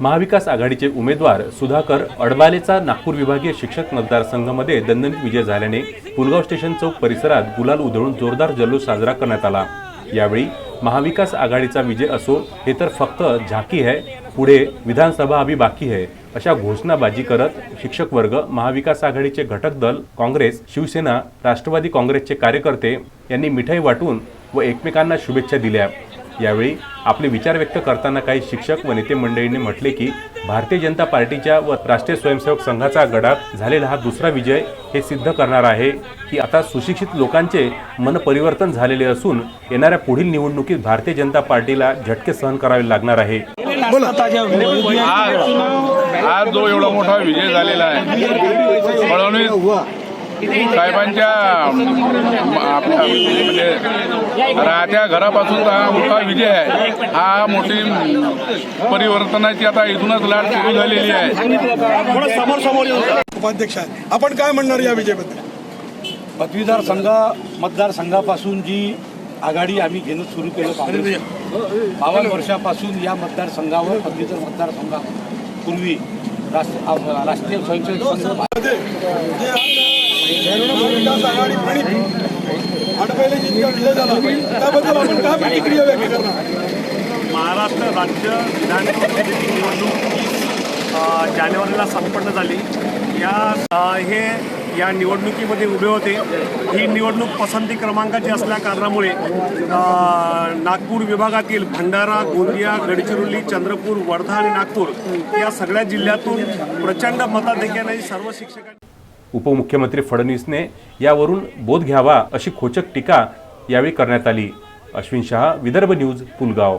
महाविकास आघाडीचे उमेदवार सुधाकर अडबालेचा नागपूर विभागीय शिक्षक मतदारसंघामध्ये दणदणीत विजय झाल्याने पुलगाव स्टेशन चौक परिसरात गुलाल उधळून जोरदार जल्लोष साजरा करण्यात आला. यावेळी महाविकास आघाडीचा विजय असो हे तर फक्त झाकी है पुढे विधानसभा अभी बाकी है अशा घोषणाबाजी करत शिक्षक वर्ग महाविकास आघाडीचे घटक दल काँग्रेस शिवसेना राष्ट्रवादी काँग्रेसचे कार्यकर्ते यांनी मिठाई वाटून व एकमेकांना शुभेच्छा दिल्या. यावेळी आपले विचार व्यक्त करताना काही शिक्षक व नेते मंडळींनी म्हटले की भारतीय जनता पार्टीच्या व राष्ट्रीय स्वयंसेवक संघाचा गडात झालेला हा दुसरा विजय हे सिद्ध करणार आहे की आता सुशिक्षित लोकांचे मन परिवर्तन झालेले असून येणाऱ्या पुढील निवडणुकीत भारतीय जनता पार्टीला झटके सहन करावे लागणार आहे. आज आज जो एवढा मोठा विजय झालेला आहे फडणवीस साहेबांच्या म्हणजे राहत्या घरापासूनचा हा मोठा विजय आहे. हा मोठी परिवर्तनाची आता इथूनच लाट सुरू झालेली आहे. उपाध्यक्ष आहे आपण काय म्हणणार या विजयाबद्दल? पदवीधर संघ मतदारसंघापासून जी आघाडी आम्ही घेणं सुरू केलं काँग्रेस. बावन्न वर्षापासून या मतदारसंघावर पदवीधर मतदारसंघापूर्वी राष्ट्रीय स्वयंसेवक संघ महाविकास आघाडी प्रणित विजय झाला त्याबद्दल आपण काय प्रतिक्रिया व्यक्त करणार महाराष्ट्र राज्य विधान निवडणूक जानेवारीला संपन्न झाली. या हे या निवडणुकीमध्ये उभे होते. ही निवडणूक पसंती क्रमांकाची असल्या कारणामुळे नागपूर विभागातील भंडारा गोंदिया गडचिरोली चंद्रपूर वर्धा आणि नागपूर या सगळ्या जिल्ह्यातून प्रचंड मताधिक्याने सर्व शिक्षकांनी उपमुख्यमंत्री फडणवीसने यावरून बोध घ्यावा अशी खोचक टीका यावेळी करण्यात आली. अश्विन शहा विदर्भ न्यूज पुलगाव.